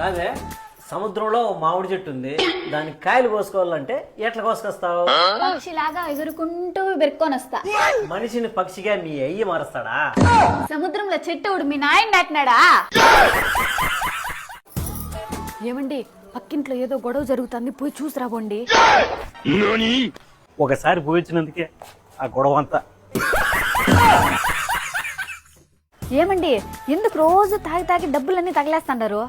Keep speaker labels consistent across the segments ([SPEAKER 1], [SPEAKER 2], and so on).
[SPEAKER 1] కాదే సముద్రంలో మామిడి చెట్టు ఉంది దానికి కాయలు కోసుకోవాలంటే ఎట్లా కోసుకొస్తావు?
[SPEAKER 2] పక్షిలాగా ఎగురుకుంటూ బెరుక్కొని వస్తా
[SPEAKER 1] మనిషిని పక్షిగా మీ అయ్యి మారుస్తాడా?
[SPEAKER 2] సముద్రంలో చెట్టు మీ నాయన నాటినాడా ఏమండి పక్కింట్లో ఏదో గొడవ జరుగుతుంది పోయి చూసి రాబోండి
[SPEAKER 1] ఒకసారి పోయించినందుకే ఆ గొడవ అంతా
[SPEAKER 2] ఏమండి? ఎందుకు రోజు తాగి తాగి డబ్బులన్నీ తగిలేస్తున్నారు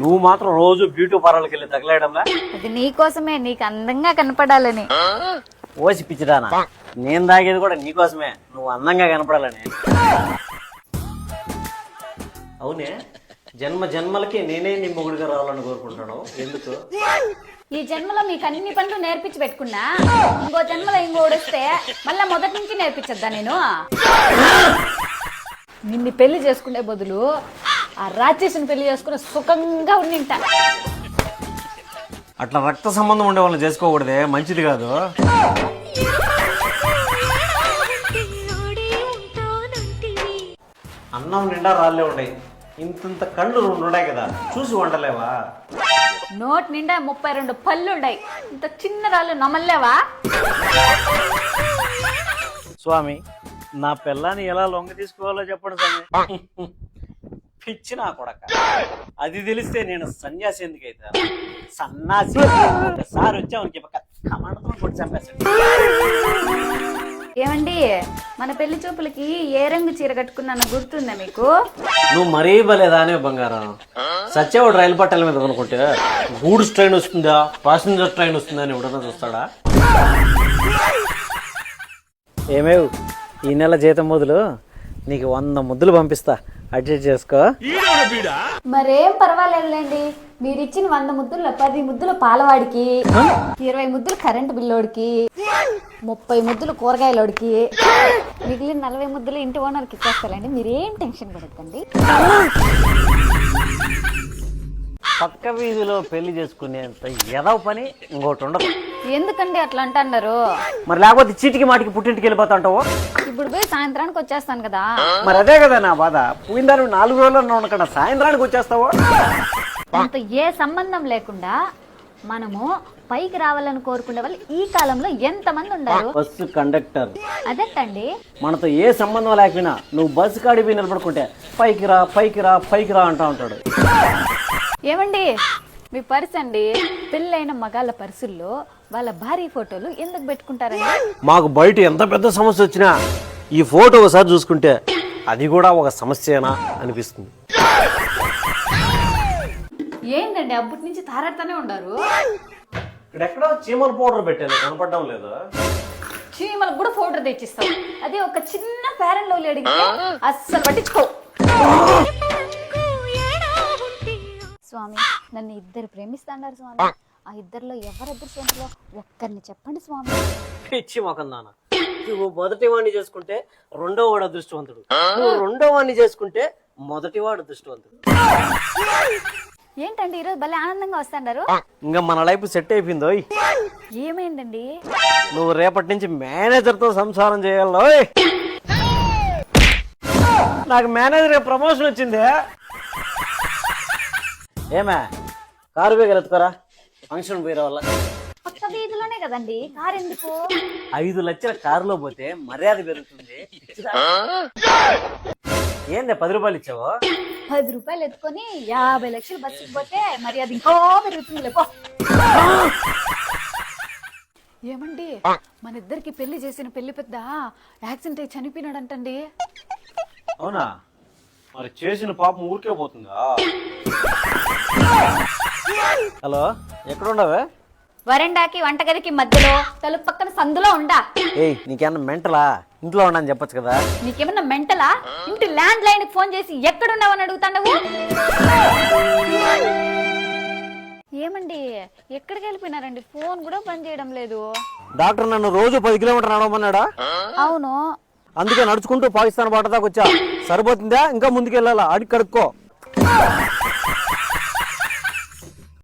[SPEAKER 1] నువ్వు మాత్రం రోజు బ్యూటీ పార్లర్కి వెళ్ళి తగలేయడంలా
[SPEAKER 2] అది నీకోసమే నీకు అందంగా కనపడాలని.
[SPEAKER 1] ఓసి పిచ్చిదానా. నేను తాగేది కూడా నీకోసమే నువ్వు అందంగా కనపడాలని. అవునే జన్మ జన్మలకి నేనే నీ మొగుడిగా రావాలని కోరుకుంటాను ఎందుకు?
[SPEAKER 2] ఈ జన్మలో మీకు అన్ని పనులు నేర్పించి పెట్టుకున్నా. ఇంకో జన్మలో ఇంకోటి వస్తే మళ్ళీ మొదటి నుంచి నేర్పించద్దా నేను? నిన్ను పెళ్ళి చేసుకునే బదులు ఆ రాక్షసుని పెళ్ళి చేసుకుని సుఖంగా ఉండింట.
[SPEAKER 1] అట్లా రక్త సంబంధం ఉండే వాళ్ళని చేసుకోకూడదే మంచిది కాదు. అన్నం నిండా రాళ్ళే ఉన్నాయి. ఇంతంత కళ్ళు రెండు ఉన్నాయి కదా చూసి వండలేవా?
[SPEAKER 2] నోటి నిండా ముప్పై రెండు పళ్ళు ఉన్నాయి. ఇంత చిన్న రాళ్ళు నమ్మలేవా
[SPEAKER 1] స్వామి నా పిల్లాన్ని ఎలా లొంగ తీసుకోవాలో చెప్పండి స్వామి. పిచ్చి నా కొడక. అది తెలిస్తే నేను సన్యాసి ఎందుకైతే? సన్నాసి ఒకసారి వచ్చామని కమాండతో కొట్టి చంపేశాడు.
[SPEAKER 2] ఏమండి మన పెళ్ళి చూపులకి ఏ రంగు చీర కట్టుకున్నానో గుర్తుందా మీకు?
[SPEAKER 1] నువ్వు మరీ బలేదానే బంగారం. సత్యవాడు రైలు పట్టాల మీద కొనుక్కుంటే గూడ్స్ ట్రైన్ వస్తుందా ప్యాసింజర్ ట్రైన్ వస్తుందా అని ఎవడన్నా చూస్తాడా? ఏమేవ్? ఈ నెల జీతం మొదలు నీకు వంద ముద్దులు పంపిస్తా. అడ్జస్ట్ చేసుకో.
[SPEAKER 2] మరేం పర్వాలేదులేండి. మీరు ఇచ్చిన వంద ముద్దుల్లో పది ముద్దులు పాలవాడికి ఇరవై ముద్దులు కరెంటు బిల్లోడికి ముప్పై ముద్దులు కూరగాయలోడికి మిగిలిన నలభై ముద్దులు ఇంటి ఓనర్కి ఇచ్చేస్తారండి మీరేం టెన్షన్ పడకండి
[SPEAKER 1] పక్క వీధిలో పెళ్ళి చేసుకునేంత ఎదవ పని ఇంకోటి ఉండదు.
[SPEAKER 2] ఎందుకండి అట్లా అంటున్నారు?
[SPEAKER 1] మరి లేకపోతే చీటికి మాటికి పుట్టింటికి వెళ్ళిపోతా ఉంటావు
[SPEAKER 2] ఇప్పుడు పోయి సాయంత్రానికి వచ్చేస్తాను కదా.
[SPEAKER 1] మరి అదే కదా నా బాధ. పోయిన దాని నాలుగు రోజుల్లో ఉండకుండా సాయంత్రానికి వచ్చేస్తావు?
[SPEAKER 2] అంత ఏ సంబంధం లేకుండా మనము పైకి రావాలని కోరుకునే వాళ్ళు ఈ కాలంలో ఎంతమంది ఉన్నారు
[SPEAKER 1] బస్సు కండక్టర్.
[SPEAKER 2] అదేంటండి?
[SPEAKER 1] మనతో ఏ సంబంధం లేకపోయినా నువ్వు బస్సు కాడికి పోయి నిలబడుకుంటే పైకి రా పైకి రా పైకి రా అంటా ఉంటాడు.
[SPEAKER 2] ఏమండి? మీ పర్స్ అండి. పెళ్ళైన మగాళ్ళ పర్సుల్లో వాళ్ళ భార్య ఫోటోలు ఎందుకు పెట్టుకుంటారండి?
[SPEAKER 1] మాకు బయట ఎంత పెద్ద సమస్య వచ్చినా ఈ ఫోటో ఒకసారి చూసుకుంటే అది కూడా ఒక సమస్యేనా అనిపిస్తుంది.
[SPEAKER 2] ఏంటండి అప్పటి నుంచి తారాడుతూనే ఉండారు
[SPEAKER 1] ఇక్కడెక్కడో చీమల పౌడర్ పెట్టాను కనపడడం లేదు.
[SPEAKER 2] చీమలకు కూడా ఫోటో తెచ్చిస్తాం. అదే ఒక చిన్న పేరెంట్లో అడిగితే అస్సలు పట్టించుకో. స్వామి నన్ను ఇద్దరు ప్రేమిస్తాడారు స్వామి. ఆ ఇద్దరిలో ఎవరు అదృష్టవంతులో ఒక్కరిని చెప్పండి స్వామి.
[SPEAKER 1] పిచ్చి మొఖం నాన్న. నువ్వు మొదటి వాడిని చేసుకుంటే రెండో వాడు అదృష్టవంతుడు. నువ్వు రెండో వాడిని చేసుకుంటే మొదటి వాడు అదృష్టవంతుడు.
[SPEAKER 2] ఏంటండి ఈరోజు భలే ఆనందంగా వస్తాడారు?
[SPEAKER 1] ఇంకా మన లైఫ్ సెట్ అయిపోయిందో
[SPEAKER 2] ఏమైందండి?
[SPEAKER 1] నువ్వు రేపటి నుంచి మేనేజర్తో సంసారం చేయాలో నాకు మేనేజర్ ప్రమోషన్ వచ్చింది. ఏమే? కారు బేగలు ఎత్తుకోరా? ఫంక్షన్ పోయి వల్ల
[SPEAKER 2] పక్క వీధిలోనే కదండి. కారు ఎందుకు?
[SPEAKER 1] ఐదు లక్షల కారులో పోతే మర్యాద పెరుగుతుంది. ఏంది పది రూపాయలు ఇచ్చావు?
[SPEAKER 2] పది రూపాయలు ఎత్తుకొని యాభై లక్షలు బస్సుకి పోతే మరి అది ఇంకో పెరుగుతుంది లేపో ఏమండి? మన ఇద్దరికి పెళ్ళి చేసిన పెళ్ళి పెద్ద యాక్సిడెంట్ అయి చనిపోయినాడంటండి.
[SPEAKER 1] అవునా? మరి చేసిన పాపం ఊరికే పోతుందా? హలో? ఎక్కడున్నావే?
[SPEAKER 2] వరండాకి వంటగదికి మధ్యలో తలుపు పక్కన సందులో ఉండా.
[SPEAKER 1] ఏయ్ నీకేమన్నా మెంటలా? ఇంట్లో ఉండని చెప్పొచ్చు కదా.
[SPEAKER 2] నీకేమన్నా మెంటలా? ఇంటి ల్యాండ్ లైన్ ఫోన్ చేసి ఎక్కడున్నావని అడుగుతాండవు? ఏమండి ఎక్కడికి వెళ్ళిపోయినారండి? ఫోన్ కూడా పని చేయడం లేదు.
[SPEAKER 1] డాక్టర్ నన్ను రోజు పది కిలోమీటర్ నడవమన్నాడా?
[SPEAKER 2] అవును.
[SPEAKER 1] అందుకే నడుచుకుంటూ పాకిస్తాన్ బాట దాకా వచ్చా. సరిపోతుందా? ఇంకా ముందుకు వెళ్ళాలా అడిగి కడుక్కో.